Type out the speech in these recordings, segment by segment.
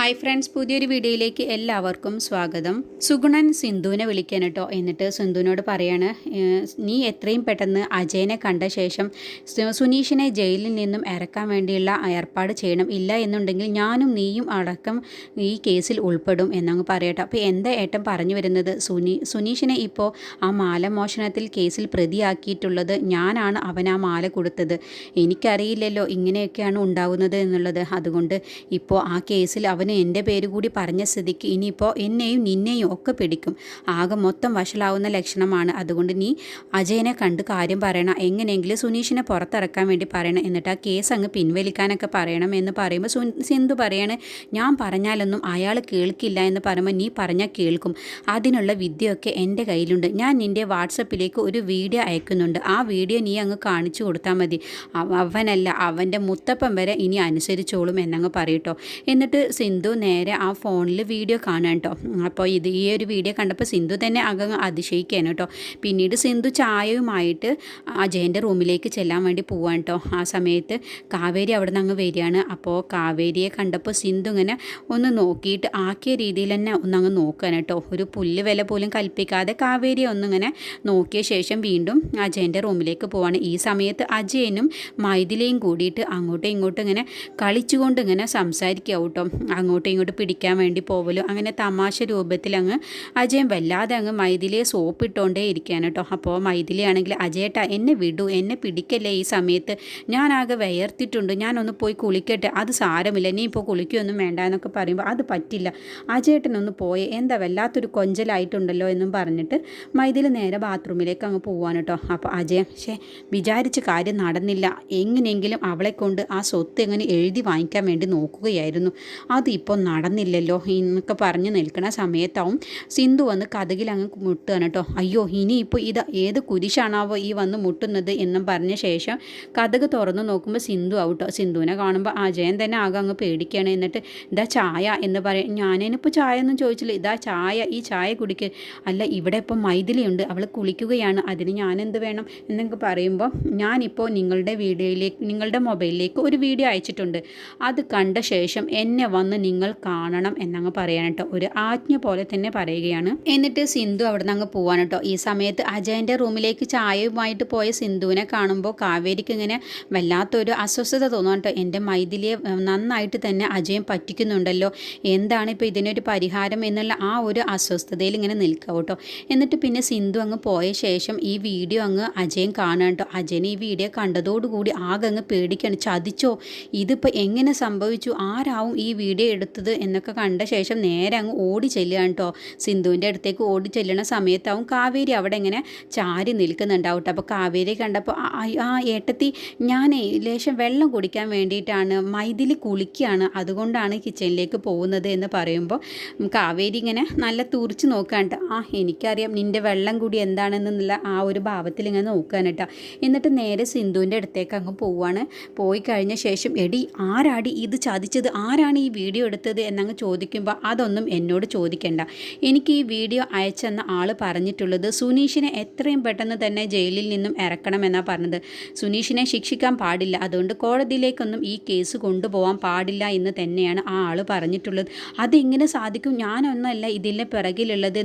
Hi friends പുതിയൊരു വീഡിയോയിലേക്ക് എല്ലാവർക്കും സ്വാഗതം. സുഗുണൻ സിന്ധുവിനെ വിളിക്കാൻ കേട്ടോ. എന്നിട്ട് സിന്ധുവിനോട് പറയാണ് നീ എത്രയും പെട്ടെന്ന് അജയനെ കണ്ട ശേഷം സുനീഷിനെ ജയിലിൽ നിന്നും ഇറക്കാൻ വേണ്ടിയുള്ള ഏർപ്പാട് ചെയ്യണം. ഇല്ല എന്നുണ്ടെങ്കിൽ ഞാനും നീയും അടക്കം ഈ കേസിൽ ഉൾപ്പെടും എന്നങ്ങ് പറയട്ടെ. അപ്പോൾ എന്താ ഏട്ടൻ പറഞ്ഞു വരുന്നത്? സുനി സുനീഷിനെ ഇപ്പോൾ ആ മാല മോഷണത്തിൽ കേസിൽ പ്രതിയാക്കിയിട്ടുള്ളത് ഞാനാണ് അവൻ ആ മാല കൊടുത്തത്. എനിക്കറിയില്ലല്ലോ ഇങ്ങനെയൊക്കെയാണ് ഉണ്ടാവുന്നത് എന്നുള്ളത്. അതുകൊണ്ട് ഇപ്പോൾ ആ കേസിൽ അവന് എന്റെ പേര് കൂടി പറഞ്ഞ സ്ഥിതിക്ക് ഇനിയിപ്പോൾ എന്നെയും നിന്നെയും ഒക്കെ പിടിക്കും. ആകെ മൊത്തം വഷളാവുന്ന ലക്ഷണമാണ്. അതുകൊണ്ട് നീ അജയനെ കണ്ട് കാര്യം പറയണം. എങ്ങനെയെങ്കിലും സുനീഷിനെ പുറത്തിറക്കാൻ വേണ്ടി പറയണം. എന്നിട്ട് ആ കേസ് അങ്ങ് പിൻവലിക്കാനൊക്കെ പറയണം എന്ന് പറയുമ്പോൾ സു സിന്ധു പറയാണ് ഞാൻ പറഞ്ഞാലൊന്നും അയാൾ കേൾക്കില്ല എന്ന് പറയുമ്പോൾ നീ പറഞ്ഞാൽ കേൾക്കും. അതിനുള്ള വിദ്യയൊക്കെ എന്റെ കയ്യിലുണ്ട്. ഞാൻ നിന്റെ വാട്സപ്പിലേക്ക് ഒരു വീഡിയോ അയക്കുന്നുണ്ട്. ആ വീഡിയോ നീ അങ്ങ് കാണിച്ചു കൊടുത്താൽ മതി. അവനല്ല അവന്റെ മുത്തപ്പം വരെ ഇനി അനുസരിച്ചോളും എന്നങ്ങ് പറയട്ടോ എന്നിട്ട് സിന്ധു നേരെ ആ ഫോണിൽ വീഡിയോ കാണാൻ കേട്ടോ അപ്പോൾ ഇത് ഈ ഒരു വീഡിയോ കണ്ടപ്പോൾ സിന്ധു തന്നെ അകം അതിശയിക്കുകയാണ് കേട്ടോ പിന്നീട് സിന്ധു ചായയുമായിട്ട് അജയന്റെ റൂമിലേക്ക് ചെല്ലാൻ വേണ്ടി പോവാൻ കേട്ടോ ആ സമയത്ത് കാവേരി അവിടെ നിന്ന് അങ്ങ് വരികയാണ്. അപ്പോൾ കാവേരിയെ കണ്ടപ്പോൾ സിന്ധു ഇങ്ങനെ ഒന്ന് നോക്കിയിട്ട് ആക്കിയ രീതിയിൽ തന്നെ ഒന്നങ്ങ് നോക്കാൻ കേട്ടോ ഒരു പുല്ല് വില പോലും കൽപ്പിക്കാതെ കാവേരിയെ ഒന്നിങ്ങനെ നോക്കിയ ശേഷം വീണ്ടും അജയന്റെ റൂമിലേക്ക് പോവാണ്. ഈ സമയത്ത് അജയനും മൈഥിലയും കൂടിയിട്ട് അങ്ങോട്ടും ഇങ്ങോട്ടും ഇങ്ങനെ കളിച്ചുകൊണ്ട് ഇങ്ങനെ സംസാരിക്കുക കേട്ടോ അങ്ങോട്ടും ഇങ്ങോട്ടും പിടിക്കാൻ വേണ്ടി പോവലും. അങ്ങനെ തമാശ രൂപത്തിൽ അങ്ങ് അജയം വല്ലാതെ അങ്ങ് മൈഥിലിയെ സോപ്പിട്ടോണ്ടേ ഇരിക്കുകയാണ് കേട്ടോ. അപ്പോൾ മൈഥിലിയാണെങ്കിൽ അജയേട്ട എന്നെ വിടൂ എന്നെ പിടിക്കല്ലേ ഈ സമയത്ത്? ഞാനാകെ വയർത്തിട്ടുണ്ട് ഞാനൊന്ന് പോയി കുളിക്കട്ടെ. അത് സാരമില്ല നീ ഇപ്പോൾ കുളിക്കുകയൊന്നും വേണ്ട എന്നൊക്കെ പറയുമ്പോൾ അത് പറ്റില്ല. അജയേട്ടനൊന്ന് പോയേ എന്താ വല്ലാത്തൊരു കൊഞ്ചലായിട്ടുണ്ടല്ലോ എന്നും പറഞ്ഞിട്ട് മൈഥിലി നേരെ ബാത്റൂമിലേക്ക് അങ്ങ് പോവാണ് കേട്ടോ. അപ്പോൾ അജയൻ പക്ഷേ വിചാരിച്ച കാര്യം നടന്നില്ല. എങ്ങനെയെങ്കിലും അവളെ കൊണ്ട് ആ സ്വത്ത് എങ്ങനെ എഴുതി വാങ്ങിക്കാൻ വേണ്ടി നോക്കുകയായിരുന്നു. അതിപ്പോൾ നടന്നില്ലല്ലോ എന്നൊക്കെ പറഞ്ഞ് നിൽക്കുന്ന സമയത്താവും സിന്ധു വന്ന് കഥകിൽ അങ്ങ് മുട്ടുകയാണ് കേട്ടോ. അയ്യോ ഇനിയിപ്പോൾ ഇത് ഏത് കുരിശാണാവോ ഈ വന്ന് മുട്ടുന്നത് എന്നും പറഞ്ഞ ശേഷം കഥക് തുറന്നു നോക്കുമ്പോൾ സിന്ധു ആവട്ടോ സിന്ധുവിനെ കാണുമ്പോൾ അജയൻ തന്നെ ആകെ അങ്ങ് പേടിക്കുകയാണ്. എന്നിട്ട് ഇതാ ചായ എന്ന് പറയും. ഞാനതിനിപ്പോൾ ചായ ഒന്നും ചോദിച്ചില്ല. ഇതാ ചായ ഈ ചായ കുടിക്ക്. അല്ല ഇവിടെ ഇപ്പം മൈഥിലിയുണ്ട്. അവൾ കുളിക്കുകയാണ്. അതിന് ഞാനെന്ത് വേണം? എന്നൊക്കെ പറയുമ്പോൾ ഞാനിപ്പോൾ നിങ്ങളുടെ വീഡിയോയിലേക്ക് നിങ്ങളുടെ മൊബൈലിലേക്ക് ഒരു വീഡിയോ അയച്ചിട്ടുണ്ട്. അത് കണ്ട ശേഷം എന്നെ വന്ന് നിങ്ങൾ കാണണം എന്നങ്ങ് പറയാൻ കേട്ടോ. ഒരു ആജ്ഞ പോലെ തന്നെ പറയുകയാണ്. എന്നിട്ട് സിന്ധു അവിടെ നിന്ന് അങ്ങ് പോവാൻ കേട്ടോ. ഈ സമയത്ത് അജയന്റെ റൂമിലേക്ക് ചായയുമായിട്ട് പോയ സിന്ധുവിനെ കാണുമ്പോൾ കാവേരിക്ക് ഇങ്ങനെ വല്ലാത്തൊരു അസ്വസ്ഥത തോന്നുക കേട്ടോ. എന്റെ മൈഥിലിയെ നന്നായിട്ട് തന്നെ അജയൻ പറ്റിക്കുന്നുണ്ടല്ലോ. എന്താണ് ഇപ്പോൾ ഇതിനൊരു പരിഹാരം എന്നുള്ള ആ ഒരു അസ്വസ്ഥതയിൽ ഇങ്ങനെ നിൽക്കുക കേട്ടോ. എന്നിട്ട് പിന്നെ സിന്ധു അങ്ങ് പോയ ശേഷം ഈ വീഡിയോ അങ്ങ് അജയൻ കാണാൻ കേട്ടോ. അജയൻ ഈ വീഡിയോ കണ്ടതോടുകൂടി ആകെ അങ്ങ് പേടിക്കാണ്. ചതിച്ചോ? ഇതിപ്പോൾ എങ്ങനെ സംഭവിച്ചു? ആരാവും ഈ വീഡിയോ എടുത്തത് എന്നൊക്കെ കണ്ട ശേഷം നേരെ അങ്ങ് ഓടി ചെല്ലുകയാണ് കേട്ടോ സിന്ധുവിന്റെ അടുത്തേക്ക് ഓടി ചെല്ലുന്ന സമയത്താവും കാവേരി അവിടെ ഇങ്ങനെ ചാരി നിൽക്കുന്നുണ്ടാവും അപ്പോൾ കാവേരി കണ്ടപ്പോൾ ആ- ഏട്ടത്തി ഞാനേ ലേശം വെള്ളം കുടിക്കാൻ വേണ്ടിയിട്ടാണ് മൈഥിലി കുളിക്കുകയാണ്. അതുകൊണ്ടാണ് കിച്ചണിലേക്ക് പോകുന്നത് എന്ന് പറയുമ്പോൾ കാവേരി ഇങ്ങനെ നല്ല തുറിച്ച് നോക്കാണ്ട് ആ എനിക്കറിയാം നിന്റെ വെള്ളം കൂടി എന്താണെന്നുള്ള ആ ഒരു ഭാവത്തിൽ ഇങ്ങനെ നോക്കാൻ കേട്ടോ എന്നിട്ട് നേരെ സിന്ധുവിന്റെ അടുത്തേക്ക് അങ്ങ് പോവാണ് പോയി കഴിഞ്ഞ ശേഷം എടി ആരാടി ഇത് ചതിച്ചത്? ആരാണ് ഈ വീഡിയോ എടുത്തത് എന്നങ്ങ് ചോദിക്കുമ്പോൾ അതൊന്നും എന്നോട് ചോദിക്കണ്ട. എനിക്ക് ഈ വീഡിയോ അയച്ചെന്ന ആൾ പറഞ്ഞിട്ടുള്ളത് സുനീഷിനെ എത്രയും പെട്ടെന്ന് തന്നെ ജയിലിൽ നിന്നും ഇറക്കണമെന്നാണ് പറഞ്ഞത്. സുനീഷിനെ ശിക്ഷിക്കാൻ പാടില്ല. അതുകൊണ്ട് കോടതിയിലേക്കൊന്നും ഈ കേസ് കൊണ്ടുപോകാൻ പാടില്ല എന്ന് തന്നെയാണ് ആ ആൾ പറഞ്ഞിട്ടുള്ളത്. അതെങ്ങനെ സാധിക്കും? ഞാനൊന്നല്ല ഇതിന്റെ പിറകിലുള്ളത്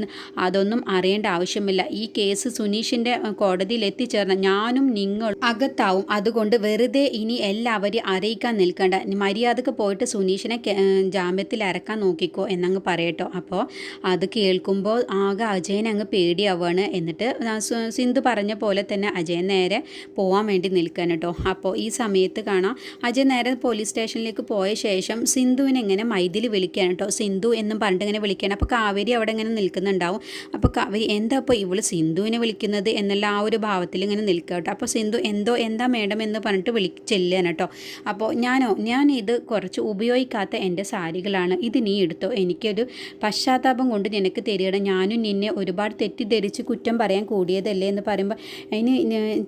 അതൊന്നും അറിയേണ്ട ആവശ്യമില്ല. ഈ കേസ് സുനീഷിന്റെ കോടതിയിൽ എത്തിച്ചേർന്ന ഞാനും നിങ്ങൾ അകത്താവും. അതുകൊണ്ട് വെറുതെ ഇനി എല്ലാവരെയും അറിയിക്കാൻ നിൽക്കേണ്ട. മര്യാദയ്ക്ക് പോയിട്ട് സുനീഷിനെ ജാമ്യത്തിൽ അരക്കാൻ നോക്കിക്കോ എന്നങ്ങ് പറയട്ടോ. അപ്പോൾ അത് കേൾക്കുമ്പോൾ ആകെ അജയൻ അങ്ങ് പേടിയാവാണ്. എന്നിട്ട് സിന്ധു പറഞ്ഞ പോലെ തന്നെ അജയൻ നേരെ പോകാൻ വേണ്ടി നിൽക്കാൻ കേട്ടോ. അപ്പോൾ ഈ സമയത്ത് കാണാം അജയൻ നേരെ പോലീസ് സ്റ്റേഷനിലേക്ക് പോയ ശേഷം സിന്ധുവിനെ ഇങ്ങനെ മൈതിൽ വിളിക്കാൻ കേട്ടോ. സിന്ധു എന്നും പറഞ്ഞിട്ട് ഇങ്ങനെ വിളിക്കുകയാണ് അപ്പോൾ കാവേരി അവിടെ ഇങ്ങനെ നിൽക്കുന്നുണ്ടാവും. അപ്പോൾ കാവേരി എന്താ ഇപ്പോൾ ഇവൾ സിന്ധുവിനെ വിളിക്കുന്നത് എന്നുള്ള ആ ഒരു ഭാവത്തിൽ ഇങ്ങനെ നിൽക്കുക കേട്ടോ. അപ്പോൾ സിന്ധു എന്തോ എന്താ മേഡം എന്ന് പറഞ്ഞിട്ട് വിളി ചെല്ലുകയാണ് കേട്ടോ. അപ്പോൾ ഞാനോ ഞാൻ ഇത് കുറച്ച് ഉപയോഗിക്കാത്ത എന്റെ സാരികളാണ് ഇത് നീ എടുത്തോ? എനിക്കൊരു പശ്ചാത്താപം കൊണ്ട് നിനക്ക് തരികയാണ് ഞാനും നിന്നെ ഒരുപാട് തെറ്റിദ്ധരിച്ച് കുറ്റം പറയാൻ കൂടിയതല്ലേ എന്ന് പറയുമ്പോൾ അതിന്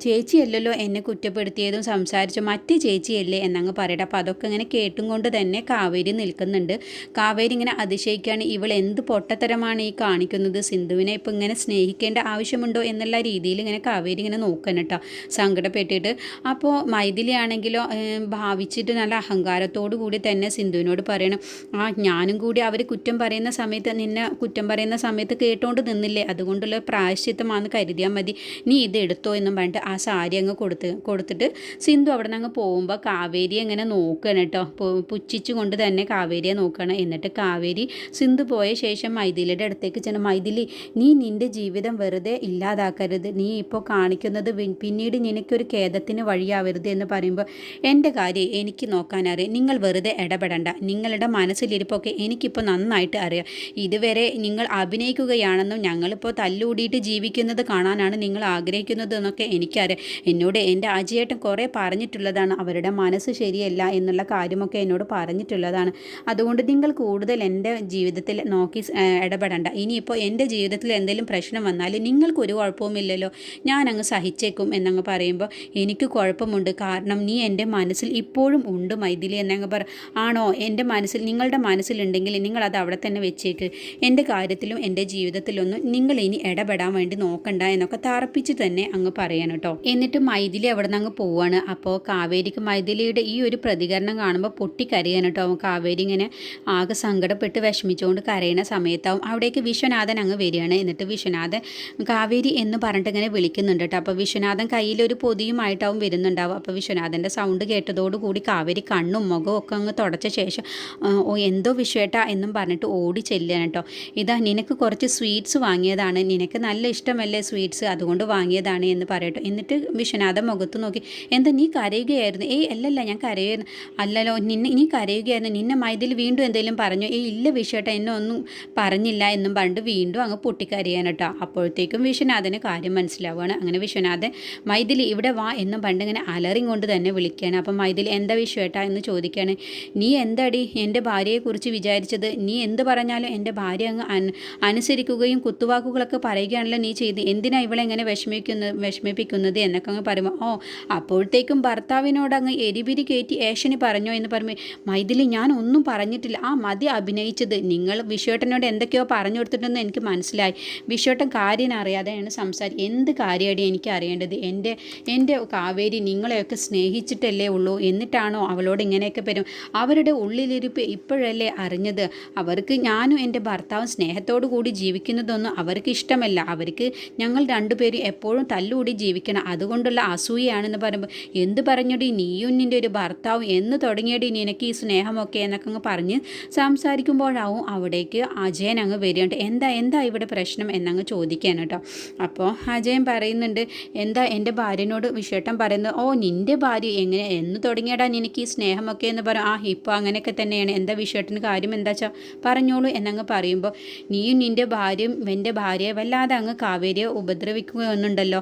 ചേച്ചിയല്ലല്ലോ എന്നെ കുറ്റപ്പെടുത്തിയതും സംസാരിച്ചു മറ്റ് ചേച്ചിയല്ലേ? എന്നങ്ങ് പറയട്ടെ. അപ്പോൾ അതൊക്കെ ഇങ്ങനെ കേട്ടും കൊണ്ട് തന്നെ കാവേരി നിൽക്കുന്നുണ്ട്. കാവേരി ഇങ്ങനെ അതിശയിക്കുകയാണ് ഇവൾ എന്ത് പൊട്ടത്തരമാണ് ഈ കാണിക്കുന്നത്? സിന്ധുവിനെ ഇപ്പം ഇങ്ങനെ സ്നേഹിക്കേണ്ട ആവശ്യമുണ്ടോ? എന്നുള്ള രീതിയിൽ ഇങ്ങനെ കാവേരി ഇങ്ങനെ നോക്കണം കേട്ടോ. സങ്കടപ്പെട്ടിട്ട്. അപ്പോൾ മൈഥിലി ആണെങ്കിലോ ഏഹ്, ഭാവിച്ചിട്ട് നല്ല അഹങ്കാരത്തോടു കൂടി തന്നെ സിന്ധുവിനോട് പറയണം ആ ഞാനും കൂടി അവർ കുറ്റം പറയുന്ന സമയത്ത് നിന്നെ കുറ്റം പറയുന്ന സമയത്ത് കേട്ടോണ്ട് നിന്നില്ലേ? അതുകൊണ്ടുള്ള പ്രായശ്ചിത്തമാണെന്ന് കരുതിയാൽ മതി. നീ ഇത് എടുത്തോ എന്നും പറഞ്ഞിട്ട് ആ സാരി അങ്ങ് കൊടുത്ത് കൊടുത്തിട്ട് സിന്ധു അവിടെ നിന്ന് അങ്ങ് പോകുമ്പോൾ കാവേരി എങ്ങനെ നോക്കണം കേട്ടോ. പുച്ഛിച്ചു കൊണ്ട് തന്നെ കാവേരിയെ നോക്കണം. എന്നിട്ട് കാവേരി സിന്ധു പോയ ശേഷം മൈഥിലിയുടെ അടുത്തേക്ക് ചെന്ന് മൈഥിലി നീ നിന്റെ ജീവിതം വെറുതെ ഇല്ലാതാക്കരുത്. നീ ഇപ്പോൾ കാണിക്കുന്നത് പിന്നീട് നിനക്കൊരു ഖേദത്തിന് വഴിയാവരുത് എന്ന് പറയുമ്പോൾ എന്റെ കാര്യം എനിക്ക് നോക്കാനറിയാം. നിങ്ങൾ വെറുതെ ഇടപെടണ്ട. നിങ്ങളുടെ മനസ്സിലിരിപ്പൊക്കെ എനിക്കിപ്പോൾ നന്നായിട്ട് അറിയാം. ഇതുവരെ നിങ്ങൾ അഭിനയിക്കുകയാണെന്നും ഞങ്ങളിപ്പോൾ തല്ലൂടിയിട്ട് ജീവിക്കുന്നത് കാണാനാണ് നിങ്ങൾ ആഗ്രഹിക്കുന്നത് എന്നൊക്കെ എനിക്കറിയാം. എന്നോട് എന്റെ അജയേട്ടൻ കുറേ പറഞ്ഞിട്ടുള്ളതാണ്. അവരുടെ മനസ്സ് ശരിയല്ല എന്നുള്ള കാര്യമൊക്കെ എന്നോട് പറഞ്ഞിട്ടുള്ളതാണ്. അതുകൊണ്ട് നിങ്ങൾ കൂടുതൽ എന്റെ ജീവിതത്തിൽ നോക്കി ഇടപെടണ്ട. ഇനിയിപ്പോൾ എന്റെ ജീവിതത്തിൽ എന്തെങ്കിലും പ്രശ്നം വന്നാൽ നിങ്ങൾക്കൊരു കുഴപ്പവുമില്ലല്ലോ. ഞാൻ അങ്ങ് സഹിച്ചേക്കും എന്നങ്ങ് പറയുമ്പോൾ എനിക്ക് കുഴപ്പമുണ്ട്. കാരണം നീ എന്റെ മനസ്സിൽ ഇപ്പോഴും ഉണ്ട് മൈഥിലി എന്നങ്ങ് പറ. ആണോ? എന്റെ മനസ്സിൽ നിങ്ങളുടെ മനസ്സിലുണ്ടെങ്കിൽ നിങ്ങൾ അത് അവിടെ തന്നെ വെച്ചേക്ക്. എന്റെ കാര്യത്തിലും എന്റെ ജീവിതത്തിലൊന്നും നിങ്ങൾ ഇനി ഇടപെടാൻ വേണ്ടി നോക്കണ്ട എന്നൊക്കെ തറപ്പിച്ച് തന്നെ അങ്ങ് പറയാൻ കേട്ടോ. എന്നിട്ട് മൈഥിലി അവിടെ നിന്ന് അങ്ങ് പോവാണ്. അപ്പോൾ കാവേരിക്ക് മൈഥിലിയുടെ ഈ ഒരു പ്രതികരണം കാണുമ്പോൾ പൊട്ടിക്കരയാണ് കേട്ടോ. കാവേരി ഇങ്ങനെ ആകെ സങ്കടപ്പെട്ട് വിഷമിച്ചുകൊണ്ട് കരയുന്ന സമയത്താവും. അവിടേക്ക് വിശ്വനാഥൻ അങ്ങ് വരികയാണ്. എന്നിട്ട് വിശ്വനാഥൻ കാവേരി എന്ന് പറഞ്ഞിട്ട് ഇങ്ങനെ വിളിക്കുന്നുണ്ട് കേട്ടോ. അപ്പോൾ വിശ്വനാഥൻ കയ്യിലൊരു പൊതിയുമായിട്ടാവും വരുന്നുണ്ടാവും. അപ്പോൾ വിശ്വനാഥന്റെ സൗണ്ട് കേട്ടതോടുകൂടി കാവേരി കണ്ണും മുഖവും ഒക്കെ അങ്ങ് തുടച്ച ശേഷം ഓ എന്തോ വിശ്വേട്ട എന്നും പറഞ്ഞിട്ട് ഓടി ചെല്ലുകയാണ് കേട്ടോ. ഇതാ നിനക്ക് കുറച്ച് സ്വീറ്റ്സ് വാങ്ങിയതാണ്. നിനക്ക് നല്ല ഇഷ്ടമല്ലേ സ്വീറ്റ്സ്? അതുകൊണ്ട് വാങ്ങിയതാണ് എന്ന് പറയട്ടോ. എന്നിട്ട് വിശ്വനാഥൻ മുഖത്ത് നോക്കി എന്താ നീ കരയുകയായിരുന്നു? ഏയ് അല്ലല്ല ഞാൻ കരയുന്നു അല്ലല്ലോ നിന്നെ നീ കരയുകയായിരുന്നു. നിന്നെ മൈതിൽ വീണ്ടും എന്തെങ്കിലും പറഞ്ഞു? ഏയ് ഇല്ല വിഷയട്ട എന്നെ ഒന്നും പറഞ്ഞില്ല എന്നും പറഞ്ഞിട്ട് വീണ്ടും അങ്ങ് പൊട്ടിക്കരയാണ് കേട്ടോ. അപ്പോഴത്തേക്കും വിശ്വനാഥന് കാര്യം മനസ്സിലാവുകയാണ്. അങ്ങനെ വിശ്വനാഥൻ മൈതിൽ ഇവിടെ വാ എന്നും പണ്ട് ഇങ്ങനെ അലറി കൊണ്ട് തന്നെ വിളിക്കുകയാണ്. അപ്പം മൈതിൽ എന്താ വിശ്വേട്ട എന്ന് ചോദിക്കുകയാണ്. നീ എന്താടി? എന്റെ ഭാര്യയെക്കുറിച്ച് വിചാരിച്ചത്? നീ എന്ത് പറഞ്ഞാലും എന്റെ ഭാര്യ അങ്ങ് അനുസരിക്കുകയും കുത്തുവാക്കുകളൊക്കെ പറയുകയാണല്ലോ നീ ചെയ്ത്. എന്തിനാ ഇവളെ എങ്ങനെ വിഷമിക്കുന്നത് വിഷമിപ്പിക്കുന്നത്? എന്നൊക്കെ അങ്ങ് പറയുമ്പോൾ ഓ അപ്പോഴത്തേക്കും ഭർത്താവിനോട് അങ്ങ് എരിപിരി കയറ്റി ഏഷന് പറഞ്ഞോ എന്ന് പറയുമ്പോൾ മൈഥിലി ഞാൻ ഒന്നും പറഞ്ഞിട്ടില്ല. ആ മതി അഭിനയിച്ചത്. നിങ്ങൾ വിഷുവേട്ടനോട് എന്തൊക്കെയോ പറഞ്ഞു കൊടുത്തിട്ടെന്ന് എനിക്ക് മനസ്സിലായി. വിഷുവേട്ടൻ കാര്യം അറിയാതെയാണ് സംസാരിക്കുക എന്ത് കാര്യമാണ് എനിക്ക് അറിയേണ്ടത്? എന്റെ എന്റെ കാവേരി നിങ്ങളെയൊക്കെ സ്നേഹിച്ചിട്ടല്ലേ ഉള്ളൂ. എന്നിട്ടാണോ അവളോട് ഇങ്ങനെയൊക്കെ വരും അവരുടെ ഉള്ളിലിരിപ്പ് ഇപ്പോഴല്ലേ അറിഞ്ഞത്? അവർക്ക് ഞാനും എന്റെ ഭർത്താവും സ്നേഹത്തോടു കൂടി ജീവിക്കുന്നതൊന്നും അവർക്ക് ഇഷ്ടമല്ല അവർക്ക് ഞങ്ങൾ രണ്ടുപേരും എപ്പോഴും തല്ലുകൂടി ജീവിക്കണം. അതുകൊണ്ടുള്ള അസൂയയാണെന്ന് പറയുമ്പോൾ എന്ത് പറഞ്ഞടി നീയും നിന്റെ ഒരു ഭർത്താവും? എന്ന് തുടങ്ങിയടി നിനക്ക് ഈ സ്നേഹമൊക്കെ? എന്നൊക്കെ അങ്ങ് പറഞ്ഞ് സംസാരിക്കുമ്പോഴാവും അവിടേക്ക് അജയൻ അങ്ങ് വരികയുണ്ട് എന്താ എന്താ ഇവിടെ പ്രശ്നം? എന്നങ്ങ് ചോദിക്കാൻ കേട്ടോ. അപ്പോൾ അജയൻ പറയുന്നുണ്ട് എന്താ എന്റെ ഭാര്യനോട് വിശേഷം പറയുന്നത്? ഓ നിന്റെ ഭാര്യ എങ്ങനെ? എന്ന് തുടങ്ങിയടാ നിനക്ക് ഈ സ്നേഹമൊക്കെ എന്ന് പറയും ആ ഇപ്പോൾ അങ്ങനെയൊക്കെ തന്നെയാണ്. എന്താ വിഷയത്തിന് കാര്യം എന്താ വെച്ചാൽ പറഞ്ഞോളൂ എന്നങ്ങ് പറയുമ്പോൾ നീയും നിന്റെ ഭാര്യയും എന്റെ ഭാര്യയെ വല്ലാതെ അങ്ങ് കാവേരിയെ ഉപദ്രവിക്കുകയൊന്നുണ്ടല്ലോ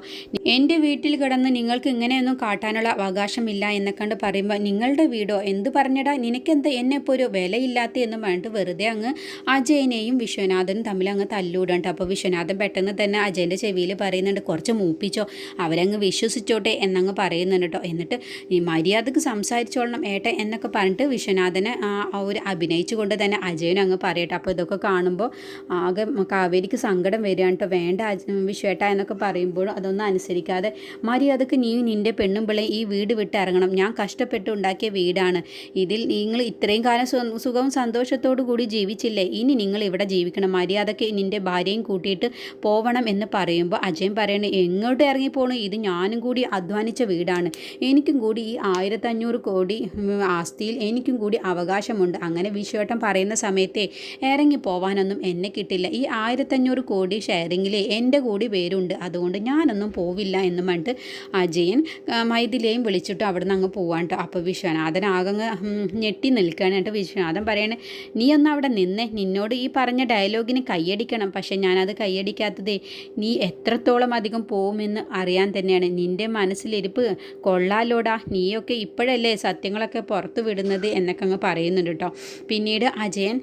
എന്റെ വീട്ടിൽ കിടന്ന് നിങ്ങൾക്ക് ഇങ്ങനെയൊന്നും കാട്ടാനുള്ള അവകാശമില്ല എന്നെ കണ്ട് പറയുമ്പോൾ നിങ്ങളുടെ വീടോ? എന്ത് പറഞ്ഞടാ? നിനക്കെന്താ? എന്നെ ഇപ്പോൾ ഒരു വിലയില്ലാത്ത എന്ന് പറഞ്ഞിട്ട് വെറുതെ അങ്ങ് അജയനെയും വിശ്വനാഥനും തമ്മിൽ അങ്ങ് തല്ലൂടണ്ട അപ്പോൾ വിശ്വനാഥൻ പെട്ടെന്ന് തന്നെ അജയന്റെ ചെവിയിൽ പറയുന്നുണ്ട് കുറച്ച് മൂപ്പിച്ചോ അവരങ്ങ് വിശ്വസിച്ചോട്ടെ എന്നങ്ങ് പറയുന്നുണ്ട് കേട്ടോ എന്നിട്ട് മര്യാദയ്ക്ക് സംസാരിച്ചോളണം ഏട്ട എന്നൊക്കെ പറഞ്ഞിട്ട് വിശ്വനാഥനെ ഒരു അഭിനയിച്ചുകൊണ്ട് തന്നെ അജയനും അങ്ങ് പറയട്ടെ. അപ്പോൾ ഇതൊക്കെ കാണുമ്പോൾ ആകെ കാവേരിക്ക് സങ്കടം വരികയാണ് കേട്ടോ. വേണ്ട വിശ്വേട്ട എന്നൊക്കെ പറയുമ്പോഴും അതൊന്നും അനുസരിക്കാതെ മര്യാദയ്ക്ക് നീ നിന്റെ പെണ്ണും പിള്ളേ ഈ വീട് വിട്ട് ഇറങ്ങണം. ഞാൻ കഷ്ടപ്പെട്ട് ഉണ്ടാക്കിയ വീടാണ്. ഇതിൽ നിങ്ങൾ ഇത്രയും കാലം സുഖവും സന്തോഷത്തോടു കൂടി ജീവിച്ചില്ലേ? ഇനി നിങ്ങൾ ഇവിടെ ജീവിക്കണം. മര്യാദയ്ക്ക് നിന്റെ ഭാര്യയും കൂട്ടിയിട്ട് പോവണം എന്ന് പറയുമ്പോൾ അജയൻ പറയണേ എങ്ങോട്ട് ഇറങ്ങിപ്പോണു? ഇത് ഞാനും കൂടി അധ്വാനിച്ച വീടാണ്. എനിക്കും കൂടി ഈ ആയിരത്തഞ്ഞൂറ് കോടി ആസ്തിയിൽ എനിക്കും കൂടി അവകാശമുണ്ട്. അങ്ങനെ വിശ്വട്ടം പറയുന്ന സമയത്തെ ഇറങ്ങി പോവാനൊന്നും എന്നെ കിട്ടില്ല. ഈ ആയിരത്തഞ്ഞൂറ് കോടി ഷെയറിങ്ങിൽ എന്റെ കൂടി പേരുണ്ട്. അതുകൊണ്ട് ഞാനൊന്നും പോവില്ല എന്ന് പറഞ്ഞിട്ട് അജയൻ മൈഥിലെയും വിളിച്ചിട്ട് അവിടെ നിന്ന് അങ്ങ് പോവാൻ കേട്ടോ അപ്പോൾ വിശ്വനാഥൻ ആകങ്ങ് ഞെട്ടി നിൽക്കുകയാണ് കേട്ടോ. വിശ്വനാഥൻ പറയണേ നീ ഒന്ന് അവിടെ നിന്നേ. നിന്നോട് ഈ പറഞ്ഞ ഡയലോഗിന് കൈയടിക്കണം. പക്ഷേ ഞാനത് കൈയടിക്കാത്തതേ നീ എത്രത്തോളം അധികം പോകുമെന്ന് അറിയാൻ തന്നെയാണ്. നിന്റെ മനസ്സിലിരിപ്പ് കൊള്ളാലോടാ. നീയൊക്കെ ഇപ്പോഴല്ലേ സത്യങ്ങളൊക്കെ പുറത്തു വിടുന്നത് എന്നൊക്കെ അങ്ങ് പറയുന്നുണ്ട് കേട്ടോ. പിന്നീട് അജയൻ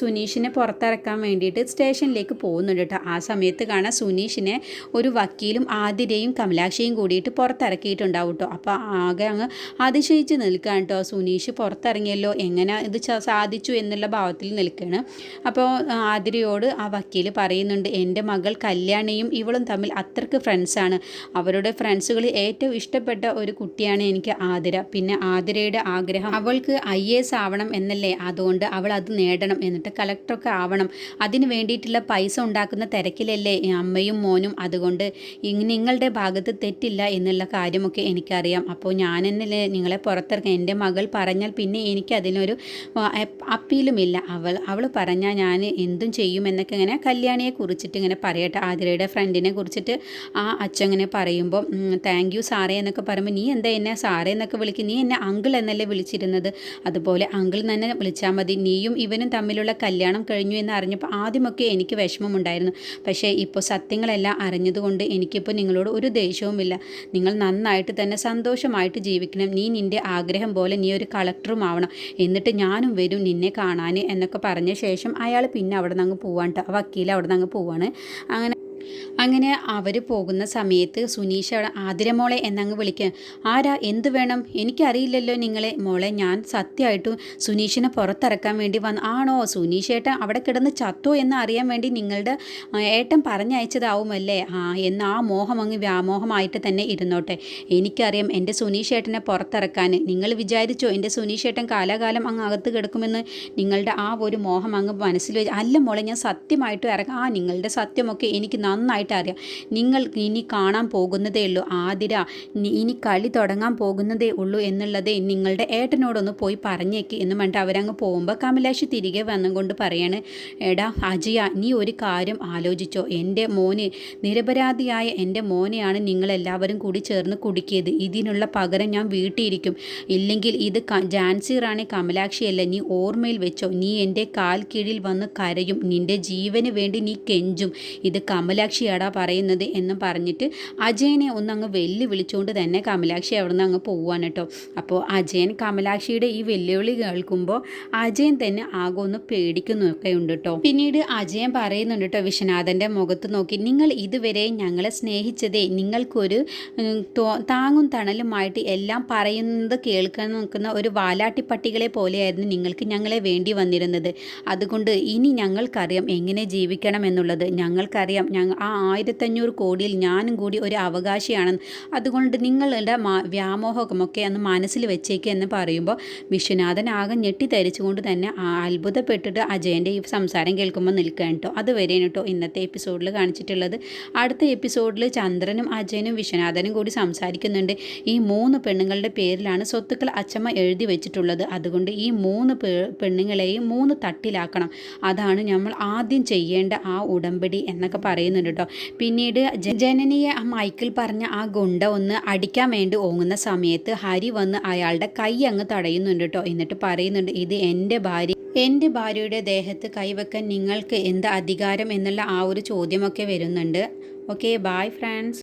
സുനീഷിനെ പുറത്തിറക്കാൻ വേണ്ടിയിട്ട് സ്റ്റേഷനിലേക്ക് പോകുന്നുണ്ട് കേട്ടോ. ആ സമയത്ത് കാണാൻ സുനീഷിനെ ഒരു വക്കീലും ആതിരയും കമലാക്ഷിയും കൂടിയിട്ട് പുറത്തിറക്കിയിട്ടുണ്ടാവും കേട്ടോ. അപ്പോൾ ആകെ അങ്ങ് അതിശയിച്ച് നിൽക്കുകയാണ് കേട്ടോ. സുനീഷ് പുറത്തിറങ്ങിയല്ലോ എങ്ങനെ ഇത് സാധിച്ചു എന്നുള്ള ഭാവത്തിൽ നിൽക്കുകയാണ്. അപ്പോൾ ആതിരയോട് ആ വക്കീൽ പറയുന്നുണ്ട് എന്റെ മകൾ കല്യാണിയും ഇവളും തമ്മിൽ അത്രയ്ക്ക് ഫ്രണ്ട്സാണ് അവരുടെ ഫ്രണ്ട്സുകളിൽ ഏറ്റവും ഇഷ്ടപ്പെട്ട ഒരു കുട്ടിയാണ് എനിക്ക് ആതിര. പിന്നെ ആതിരയുടെ ആഗ്രഹം അവൾക്ക് ഐ എസ് ആവണം എന്നല്ലേ? അതുകൊണ്ട് അവൾ അത് നേടണം എന്നിട്ട് കളക്ടറൊക്കെ ആവണം. അതിന് വേണ്ടിയിട്ടുള്ള പൈസ ഉണ്ടാക്കുന്ന തിരക്കിലല്ലേ അമ്മയും മോനും? അതുകൊണ്ട് നിങ്ങളുടെ ഭാഗത്ത് തെറ്റില്ല എന്നുള്ള കാര്യമൊക്കെ എനിക്കറിയാം. അപ്പോൾ ഞാൻ എന്നല്ലേ നിങ്ങളെ പുറത്തിറക്കാം എന്റെ മകൾ പറഞ്ഞാൽ പിന്നെ എനിക്ക് അതിനൊരു അപ്പീലുമില്ല. അവൾ അവൾ പറഞ്ഞാൽ ഞാൻ എന്തും ചെയ്യുമെന്നൊക്കെ ഇങ്ങനെ കല്യാണിയെ കുറിച്ചിട്ട് ഇങ്ങനെ പറയട്ടെ. ആതിരയുടെ ഫ്രണ്ടിനെ കുറിച്ചിട്ട് ആ അച്ഛൻ ഇങ്ങനെ പറയുമ്പോൾ താങ്ക് യു സാറേ എന്നൊക്കെ പറയുമ്പോൾ നീ എന്താ എന്നെ സാറേ എന്നൊക്കെ വിളിക്കും. നീ എന്നെ അങ്കിൾ എന്നല്ലേ വിളിച്ചിരുന്നത്. അതുപോലെ അങ്കിൾ തന്നെ വിളിച്ചാൽ മതി. നീയും ഇവനും തമ്മിലുള്ള കല്യാണം കഴിഞ്ഞു എന്ന് അറിഞ്ഞപ്പോൾ ആദ്യമൊക്കെ എനിക്ക് വിഷമമുണ്ടായിരുന്നു. പക്ഷേ ഇപ്പോൾ സത്യങ്ങളെല്ലാം അറിഞ്ഞതുകൊണ്ട് എനിക്കിപ്പോൾ നിങ്ങളോട് ഒരു ദേഷ്യവുമില്ല. നിങ്ങൾ നന്നായിട്ട് തന്നെ സന്തോഷമായിട്ട് ജീവിക്കണം. നീ നിന്റെ ആഗ്രഹം പോലെ നീ ഒരു കളക്ടറും ആവണം. എന്നിട്ട് ഞാനും വരും നിന്നെ കാണാൻ എന്നൊക്കെ പറഞ്ഞ ശേഷം അയാൾ പിന്നെ അവിടെ നിന്ന് അങ്ങ് പോവാൻ വക്കീൽ അവിടെ നിന്ന് അങ്ങ് പോവാണ്. അങ്ങനെ അങ്ങനെ അവർ പോകുന്ന സമയത്ത് സുനീഷ ആതിരമോളെ എന്നങ്ങ് വിളിക്കുക ആരാ? എന്ത് വേണം? എനിക്കറിയില്ലല്ലോ നിങ്ങളെ മോളെ. ഞാൻ സത്യമായിട്ടും സുനീഷിനെ പുറത്തിറക്കാൻ വേണ്ടി വന്ന് ആണോ? സുനീഷ് ഏട്ടൻ അവിടെ കിടന്ന് ചത്തോ എന്ന് അറിയാൻ വേണ്ടി നിങ്ങളുടെ ഏട്ടൻ പറഞ്ഞയച്ചതാവുമല്ലേ? ആ എന്ന് ആ മോഹം അങ്ങ് വ്യാമോഹമായിട്ട് തന്നെ ഇരുന്നോട്ടെ. എനിക്കറിയാം എന്റെ സുനീഷ് ഏട്ടനെ പുറത്തിറക്കാൻ. നിങ്ങൾ വിചാരിച്ചോ എന്റെ സുനീഷ് ഏട്ടൻ കാലാകാലം അങ്ങ് അകത്ത് കിടക്കുമെന്ന് നിങ്ങളുടെ ആ ഒരു മോഹം അങ്ങ് മനസ്സിൽ അല്ല മോളെ ഞാൻ സത്യമായിട്ട് ഇറങ്ങാം. ആ നിങ്ങളുടെ സത്യമൊക്കെ എനിക്ക് നന്നായിട്ട് അറിയാം നിങ്ങൾ ഇനി കാണാൻ പോകുന്നതേ ഉള്ളൂ. ആതിര ഇനി കളി തുടങ്ങാൻ പോകുന്നതേ ഉള്ളൂ എന്നുള്ളതേ നിങ്ങളുടെ ഏട്ടനോടൊന്ന് പോയി പറഞ്ഞേക്ക് എന്ന് പറഞ്ഞിട്ട് അവരങ്ങ് പോകുമ്പോൾ കമലാശി തിരികെ വന്നുകൊണ്ട് പറയാണ് എടാ അജയ നീ ഒരു കാര്യം ആലോചിച്ചോ. എന്റെ മോന് നിരപരാധിയായ എന്റെ മോനെയാണ് നിങ്ങളെല്ലാവരും കൂടി ചേർന്ന് കുടുക്കിയത്. ഇതിനുള്ള പകരം ഞാൻ വീട്ടിയിരിക്കും. ഇല്ലെങ്കിൽ ഇത് ജാൻസി റാണി കമലാക്ഷിയല്ല? നീ ഓർമ്മയിൽ വെച്ചോ. നീ എന്റെ കാൽ കീഴിൽ വന്ന് കരയും. നിന്റെ ജീവന് വേണ്ടി നീ കെഞ്ചും. ഇത് കമലാക്ഷിയാടാ പറയുന്നത് എന്ന് പറഞ്ഞിട്ട് അജയനെ ഒന്നങ്ങ് വെല്ലു വിളിച്ചുകൊണ്ട് തന്നെ കമലാക്ഷി അവിടെ നിന്ന് അങ്ങ് പോവാണ് കേട്ടോ. അപ്പോൾ അജയൻ കമലാക്ഷിയുടെ ഈ വെല്ലുവിളി കേൾക്കുമ്പോൾ അജയൻ തന്നെ ആകെ ഒന്ന് പേടിക്കുന്നൊക്കെ ഉണ്ട് കേട്ടോ. പിന്നീട് അജയൻ പറയുന്നുണ്ട് കേട്ടോ വിശ്വനാഥന്റെ മുഖത്ത് നോക്കി നിങ്ങൾ ഇതുവരെ ഞങ്ങളെ സ്നേഹിച്ചതേ നിങ്ങൾക്കൊരു താങ്ങും തണലുമായിട്ട് എല്ലാം പറയുന്നത് കേൾക്കാൻ നിൽക്കുന്ന ഒരു വാലാട്ടി പട്ടികളെ പോലെയായിരുന്നു നിങ്ങൾക്ക് ഞങ്ങളെ വേണ്ടി വന്നിരുന്നത്. അതുകൊണ്ട് ഇനി ഞങ്ങൾക്കറിയാം എങ്ങനെ ജീവിക്കണം എന്നുള്ളത്. ഞങ്ങൾക്കറിയാം ഞങ്ങൾ ആ ആയിരത്തഞ്ഞൂറ് കോടിയിൽ ഞാനും കൂടി ഒരു അവകാശിയാണെന്ന് അതുകൊണ്ട് നിങ്ങളുടെ വ്യാമോഹമൊക്കെ അന്ന് മനസ്സിൽ വെച്ചേക്കുക എന്ന് പറയുമ്പോൾ വിശ്വനാഥൻ ആകെ ഞെട്ടിത്തരിച്ചുകൊണ്ട് തന്നെ അത്ഭുതപ്പെട്ടിട്ട് അജയന്റെ ഈ സംസാരം കേൾക്കുമ്പോൾ നിൽക്കുകയാണ് കേട്ടോ. അതുവരെ കേട്ടോ ഇന്നത്തെ എപ്പിസോഡിൽ കാണിച്ചിട്ടുള്ളത്. അടുത്ത എപ്പിസോഡിൽ ചന്ദ്രനും അജയനും വിശ്വനാഥനും കൂടി സംസാരിക്കുന്നുണ്ട്. ഈ മൂന്ന് പെണ്ണുങ്ങളുടെ പേരിലാണ് സ്വത്തുക്കൾ അച്ചമ്മ എഴുതി വെച്ചിട്ടുള്ളത്. അതുകൊണ്ട് ഈ മൂന്ന് പെണ്ണുങ്ങളെയും മൂന്ന് തട്ടിലാക്കണം. അതാണ് നമ്മൾ ആദ്യം ചെയ്യേണ്ട ആ ഉടമ്പടി എന്നൊക്കെ കേട്ടോ പിന്നീട് ജനനിയെ ആ മൈക്കിൾ പറഞ്ഞ ആ ഗുണ്ട ഒന്ന് അടിക്കാൻ വേണ്ടി ഓങ്ങുന്ന സമയത്ത് ഹരി വന്ന് അയാളുടെ കൈ അങ്ങ് തടയുന്നുണ്ട് കേട്ടോ എന്നിട്ട് പറയുന്നുണ്ട് ഇത് എന്റെ ഭാര്യ എന്റെ ഭാര്യയുടെ ദേഹത്ത് കൈവെക്കാൻ നിങ്ങൾക്ക് എന്ത് അധികാരം? എന്നുള്ള ആ ഒരു ചോദ്യമൊക്കെ വരുന്നുണ്ട്. Okay bye friends